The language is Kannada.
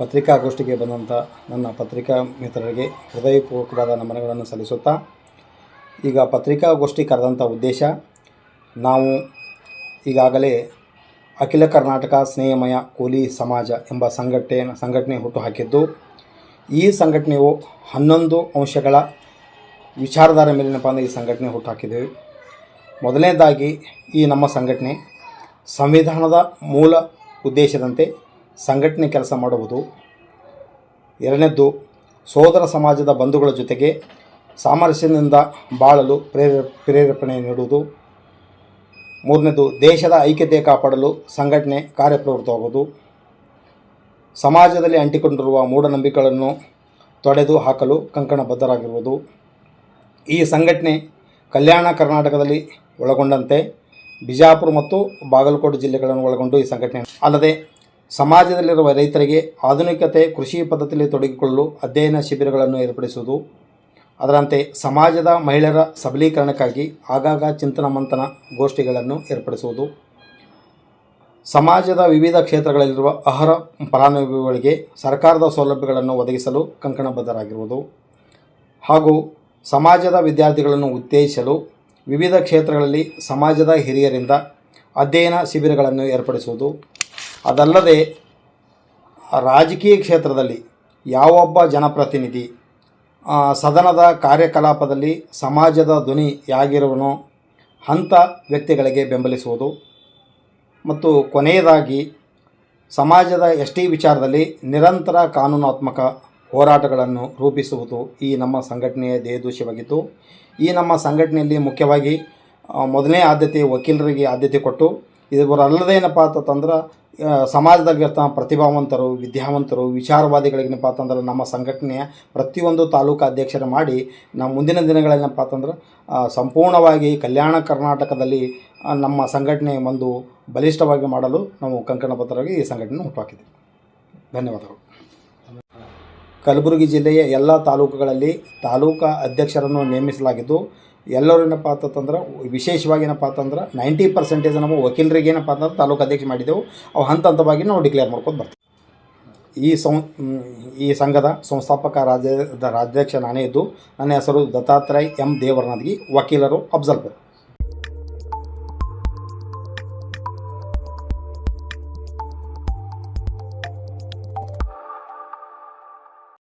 ಪತ್ರಿಕಾಗೋಷ್ಠಿಗೆ ಬಂದಂಥ ನನ್ನ ಪತ್ರಿಕಾ ಮಿತ್ರರಿಗೆ ಹೃದಯಪೂರ್ವಕವಾದ ನಮನಗಳನ್ನು ಸಲ್ಲಿಸುತ್ತಾ, ಈಗ ಪತ್ರಿಕಾಗೋಷ್ಠಿ ಕರೆದಂಥ ಉದ್ದೇಶ, ನಾವು ಈಗಾಗಲೇ ಅಖಿಲ ಕರ್ನಾಟಕ ಸ್ನೇಹಮಯ ಕೂಲಿ ಸಮಾಜ ಎಂಬ ಸಂಘಟನೆ ಸಂಘಟನೆ ಹುಟ್ಟುಹಾಕಿದ್ದು, ಈ ಸಂಘಟನೆಯು ಹನ್ನೊಂದು ಅಂಶಗಳ ವಿಚಾರಧಾರೆ ಮೇಲಿನಪ್ಪ ಅಂದರೆ ಈ ಸಂಘಟನೆ ಹುಟ್ಟುಹಾಕಿದ್ದೇವೆ ಮೊದಲನೇದಾಗಿ ಈ ನಮ್ಮ ಸಂಘಟನೆ ಸಂವಿಧಾನದ ಮೂಲ ಉದ್ದೇಶದಂತೆ ಸಂಘಟನೆ ಕೆಲಸ ಮಾಡುವುದು. ಎರಡನೇದ್ದು, ಸೋದರ ಸಮಾಜದ ಬಂಧುಗಳ ಜೊತೆಗೆ ಸಾಮರಸ್ಯದಿಂದ ಬಾಳಲು ಪ್ರೇರ, ಪ್ರೇರೇಪಣೆ ನೀಡುವುದು. ಮೂರನೇದು ದೇಶದ ಐಕ್ಯತೆ ಕಾಪಾಡಲು ಸಂಘಟನೆ ಕಾರ್ಯಪ್ರವೃತ್ತವಾಗುವುದು. ಸಮಾಜದಲ್ಲಿ ಅಂಟಿಕೊಂಡಿರುವ ಮೂಢನಂಬಿಕೆಗಳನ್ನು ತೊಡೆದು ಹಾಕಲು ಕಂಕಣಬದ್ಧರಾಗಿರುವುದು. ಈ ಸಂಘಟನೆ ಕಲ್ಯಾಣ ಕರ್ನಾಟಕದಲ್ಲಿ ಒಳಗೊಂಡಂತೆ ಬಿಜಾಪುರ ಮತ್ತು ಬಾಗಲಕೋಟೆ ಜಿಲ್ಲೆಗಳನ್ನು ಒಳಗೊಂಡು ಈ ಸಂಘಟನೆ ಅಲ್ಲದೆ ಸಮಾಜದಲ್ಲಿರುವ ರೈತರಿಗೆ ಆಧುನಿಕತೆ ಕೃಷಿ ಪದ್ಧತಿಯಲ್ಲಿ ತೊಡಗಿಕೊಳ್ಳಲು ಅಧ್ಯಯನ ಶಿಬಿರಗಳನ್ನು ಏರ್ಪಡಿಸುವುದು, ಅದರಂತೆ ಸಮಾಜದ ಮಹಿಳೆಯರ ಸಬಲೀಕರಣಕ್ಕಾಗಿ ಆಗಾಗ ಚಿಂತನ ಮಂಥನ ಗೋಷ್ಠಿಗಳನ್ನು ಏರ್ಪಡಿಸುವುದು, ಸಮಾಜದ ವಿವಿಧ ಕ್ಷೇತ್ರಗಳಲ್ಲಿರುವ ಅರ್ಹ ಫಲಾನುಭವಿಗಳಿಗೆ ಸರ್ಕಾರದ ಸೌಲಭ್ಯಗಳನ್ನು ಒದಗಿಸಲು ಕಂಕಣಬದ್ಧರಾಗಿರುವುದು, ಹಾಗೂ ಸಮಾಜದ ವಿದ್ಯಾರ್ಥಿಗಳನ್ನು ಉತ್ತೇಜಿಸಲು ವಿವಿಧ ಕ್ಷೇತ್ರಗಳಲ್ಲಿ ಸಮಾಜದ ಹಿರಿಯರಿಂದ ಅಧ್ಯಯನ ಶಿಬಿರಗಳನ್ನು ಏರ್ಪಡಿಸುವುದು. ಅದಲ್ಲದೆ ರಾಜಕೀಯ ಕ್ಷೇತ್ರದಲ್ಲಿ ಯಾವೊಬ್ಬ ಜನಪ್ರತಿನಿಧಿ ಸದನದ ಕಾರ್ಯಕಲಾಪದಲ್ಲಿ ಸಮಾಜದ ಧ್ವನಿ ಯಾಗಿರುವನೋ ಅಂಥ ವ್ಯಕ್ತಿಗಳಿಗೆ ಬೆಂಬಲಿಸುವುದು. ಮತ್ತು ಕೊನೆಯದಾಗಿ, ಸಮಾಜದ ಎಸ್ ಟಿ ವಿಚಾರದಲ್ಲಿ ನಿರಂತರ ಕಾನೂನಾತ್ಮಕ ಹೋರಾಟಗಳನ್ನು ರೂಪಿಸುವುದು ಈ ನಮ್ಮ ಸಂಘಟನೆಯ ಧ್ಯೇಯೋದ್ದೇಶವಾಗಿದ್ದು ಈ ನಮ್ಮ ಸಂಘಟನೆಯಲ್ಲಿ ಮುಖ್ಯವಾಗಿ ಮೊದಲನೇ ಆದ್ಯತೆ ವಕೀಲರಿಗೆ ಆದ್ಯತೆ ಕೊಟ್ಟು ಇದರಲ್ಲದೇನಪ್ಪ ಅಂತಂದ್ರೆ ಆ, ಸಮಾಜದಲ್ಲಿರ್ತ ಪ್ರತಿಭಾವಂತರು ವಿದ್ಯಾವಂತರು ವಿಚಾರವಾದಿಗಳಿಗೇನಪ್ಪ ಅಂತಂದ್ರೆ ನಮ್ಮ ಸಂಘಟನೆಯ ಪ್ರತಿಯೊಂದು ತಾಲೂಕು ಅಧ್ಯಕ್ಷರ ಮಾಡಿ ನಾವು ಮುಂದಿನ ದಿನಗಳೇನಪ್ಪ ಅಂತಂದ್ರೆ ಸಂಪೂರ್ಣವಾಗಿ ಕಲ್ಯಾಣ ಕರ್ನಾಟಕದಲ್ಲಿ ನಮ್ಮ ಸಂಘಟನೆ ಒಂದು ಬಲಿಷ್ಠವಾಗಿ ಮಾಡಲು ನಾವು ಕಂಕಣಬದ್ಧರಾಗಿ ಈ ಸಂಘಟನೆ ಹುಟ್ಟುಹಾಕಿದ್ದೀವಿ ಧನ್ಯವಾದಗಳು. ಕಲಬುರಗಿ ಜಿಲ್ಲೆಯ ಎಲ್ಲ ತಾಲೂಕುಗಳಲ್ಲಿ ತಾಲೂಕಾ ಅಧ್ಯಕ್ಷರನ್ನು ನೇಮಿಸಲಾಗಿದ್ದು, ಎಲ್ಲರೂ ಏನಪ್ಪ ಅಂತಂದ್ರೆ, ವಿಶೇಷವಾಗಿ ಏನಪ್ಪ ಅಂತಂದ್ರೆ ನೈಂಟಿ ಪರ್ಸೆಂಟೇಜ್ ನಮ್ಮ ವಕೀಲರಿಗೆ ಏನಪ್ಪ ಅಂತಂದ್ರೆ ತಾಲೂಕು ಅಧ್ಯಕ್ಷ ಮಾಡಿದ್ದೆವು. ಅವು ಹಂತ ಹಂತವಾಗಿ ನಾವು ಡಿಕ್ಲೇರ್ ಮಾಡ್ಕೊಂಡು ಬರ್ತೀವಿ. ಈ ಸಂ ಈ ಸಂಘದ ಸಂಸ್ಥಾಪಕ ರಾಜ್ಯದ ರಾಜ್ಯಾಧ್ಯಕ್ಷ ನಾನೇ ಇದ್ದು, ನನ್ನ ಹೆಸರು ದತ್ತಾತ್ರೇಯ ಎಂ ದೇವರನಾಥ್ಗಿ ವಕೀಲರು ಅಫ್ಜಲ್ಪುರ್